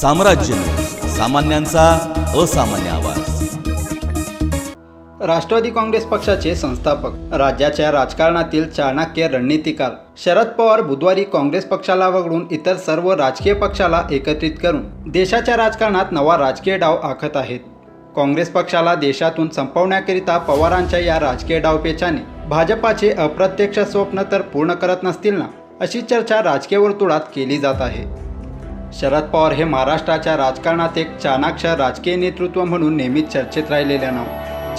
साम्राज्य सामान्यांचा असामान्य आवाज. राष्ट्रवादी काँग्रेस पक्षाचे संस्थापक राज्याच्या राजकारणातील चाणक्य रणनीतिकार शरद पवार बुधवारी काँग्रेस पक्षाला वगळून इतर सर्व राजकीय पक्षाला एकत्रित करून देशाच्या राजकारणात नवा राजकीय डाव आखत आहेत. काँग्रेस पक्षाला देशातून संपवण्याकरिता पवारांच्या या राजकीय डावपेचाने भाजपाचे अप्रत्यक्ष स्वप्न तर पूर्ण करत नसतील ना अशी चर्चा राजकीय वर्तुळात केली जात आहे. शरद पवार हे महाराष्ट्राच्या राजकारणात एक चाणाक्ष राजकीय नेतृत्व म्हणून नेहमीच चर्चेत राहिलेले नाव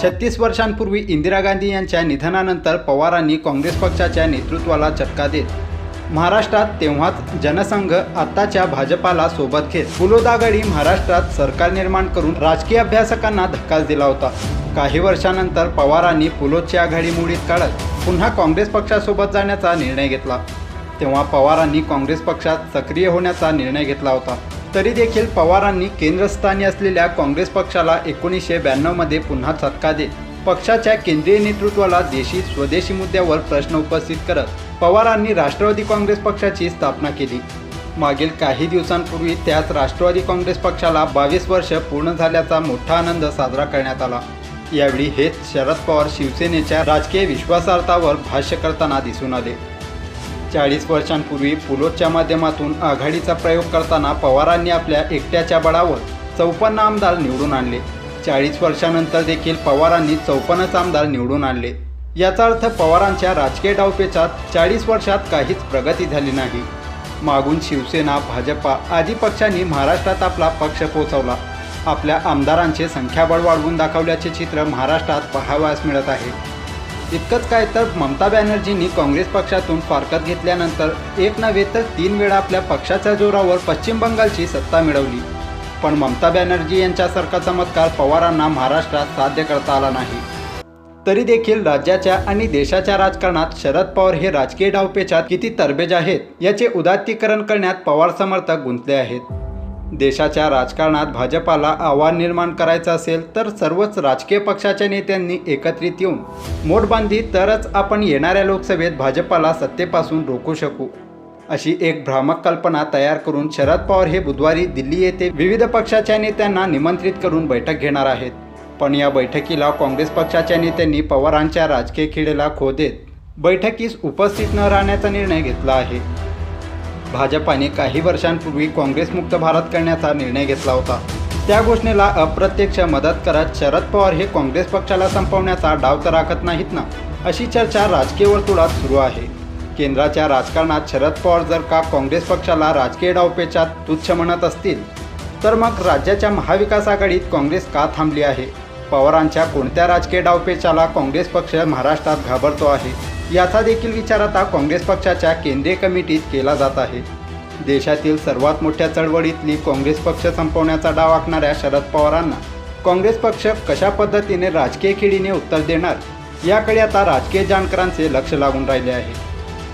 छत्तीस वर्षांपूर्वी इंदिरा गांधी यांच्या निधनानंतर पवारांनी काँग्रेस पक्षाच्या नेतृत्वाला चटका देत महाराष्ट्रात तेव्हाच जनसंघ आत्ताच्या भाजपाला सोबत घेत फुलोदागडी महाराष्ट्रात सरकार निर्माण करून राजकीय अभ्यासकांना धक्काच दिला होता. काही वर्षानंतर पवारांनी पुलोदची आघाडी मुडीत काढत पुन्हा काँग्रेस पक्षासोबत जाण्याचा निर्णय घेतला. तेव्हा पवारांनी काँग्रेस पक्षात सक्रिय होण्याचा निर्णय घेतला होता. तरी देखील पवारांनी केंद्रस्थानी असलेल्या काँग्रेस पक्षाला एकोणीसशे ब्याण्णवमध्ये पुन्हा चटका देत पक्षाच्या केंद्रीय नेतृत्वाला देशी स्वदेशी मुद्द्यावर प्रश्न उपस्थित करत पवारांनी राष्ट्रवादी काँग्रेस पक्षाची स्थापना केली. मागील काही दिवसांपूर्वी त्याच राष्ट्रवादी काँग्रेस पक्षाला बावीस वर्ष पूर्ण झाल्याचा मोठा आनंद साजरा करण्यात आला. यावेळी हेच शरद पवार शिवसेनेच्या राजकीय विश्वासार्थावर भाष्य करताना दिसून आले. चाळीस वर्षांपूर्वी पुलोटच्या माध्यमातून आघाडीचा प्रयोग करताना पवारांनी आपल्या एकट्याच्या बळावर चौपन्न आमदार निवडून आणले. चाळीस वर्षानंतर देखील पवारांनी चौपन्नच आमदार निवडून आणले. याचा अर्थ पवारांच्या राजकीय डावपेचात चाळीस वर्षात काहीच प्रगती झाली नाही. मागून शिवसेना भाजपा आदी पक्षांनी महाराष्ट्रात आपला पक्ष पोचवला आपल्या आमदारांचे संख्याबळ वाढवून दाखवल्याचे चित्र महाराष्ट्रात पाहावयास मिळत आहे. इतकंच काय तर ममता बॅनर्जींनी काँग्रेस पक्षातून फारकत घेतल्यानंतर एक नव्हे तर तीन वेळा आपल्या पक्षाच्या जोरावर पश्चिम बंगालची सत्ता मिळवली. पण ममता बॅनर्जी यांच्यासारखा चमत्कार पवारांना महाराष्ट्रात साध्य करता आला नाही. तरी देखील राज्याच्या आणि देशाच्या राजकारणात शरद पवार हे राजकीय डावपेचात किती तरबेज आहेत याचे उदात्तीकरण करण्यात पवार समर्थक गुंतले आहेत. देशाच्या राजकारणात भाजपाला आव्हान निर्माण करायचं असेल तर सर्वच राजकीय पक्षाच्या नेत्यांनी एकत्रित येऊन मोठबांधी तरच आपण येणाऱ्या लोकसभेत भाजपाला सत्तेपासून रोखू शकू अशी एक भ्रामक कल्पना तयार करून शरद पवार हे बुधवारी दिल्ली येथे विविध पक्षाच्या नेत्यांना निमंत्रित करून बैठक घेणार आहेत. पण या बैठकीला काँग्रेस पक्षाच्या नेत्यांनी पवारांच्या राजकीय खिडेला खो देत बैठकीस उपस्थित न राहण्याचा निर्णय घेतला आहे. भाजपाने काही वर्षांपूर्वी काँग्रेसमुक्त भारत करण्याचा निर्णय घेतला होता. त्या घोषणेला अप्रत्यक्ष मदत करत शरद पवार हे काँग्रेस पक्षाला संपवण्याचा डाव तर राखत नाहीत ना अशी चर्चा राजकीय वर्तुळात सुरू आहे. केंद्राच्या राजकारणात शरद पवार जर का काँग्रेस पक्षाला राजकीय डावपेचात तुच्छ म्हणत असतील तर मग राज्याच्या महाविकास आघाडीत काँग्रेस का थांबली आहे? पवारांच्या कोणत्या राजकीय डावपेचाला काँग्रेस पक्ष महाराष्ट्रात घाबरतो आहे? याचा देखील विचार आता काँग्रेस पक्षाच्या केंद्रीय कमिटीत केला जात आहे. देशातील सर्वात मोठ्या चळवळीतली काँग्रेस पक्ष संपवण्याचा डाव आखणाऱ्या शरद पवारांना काँग्रेस पक्ष कशा पद्धतीने राजकीय खेळीने उत्तर देणार याकडे आता राजकीय जाणकारांचे लक्ष लागून राहिले आहे.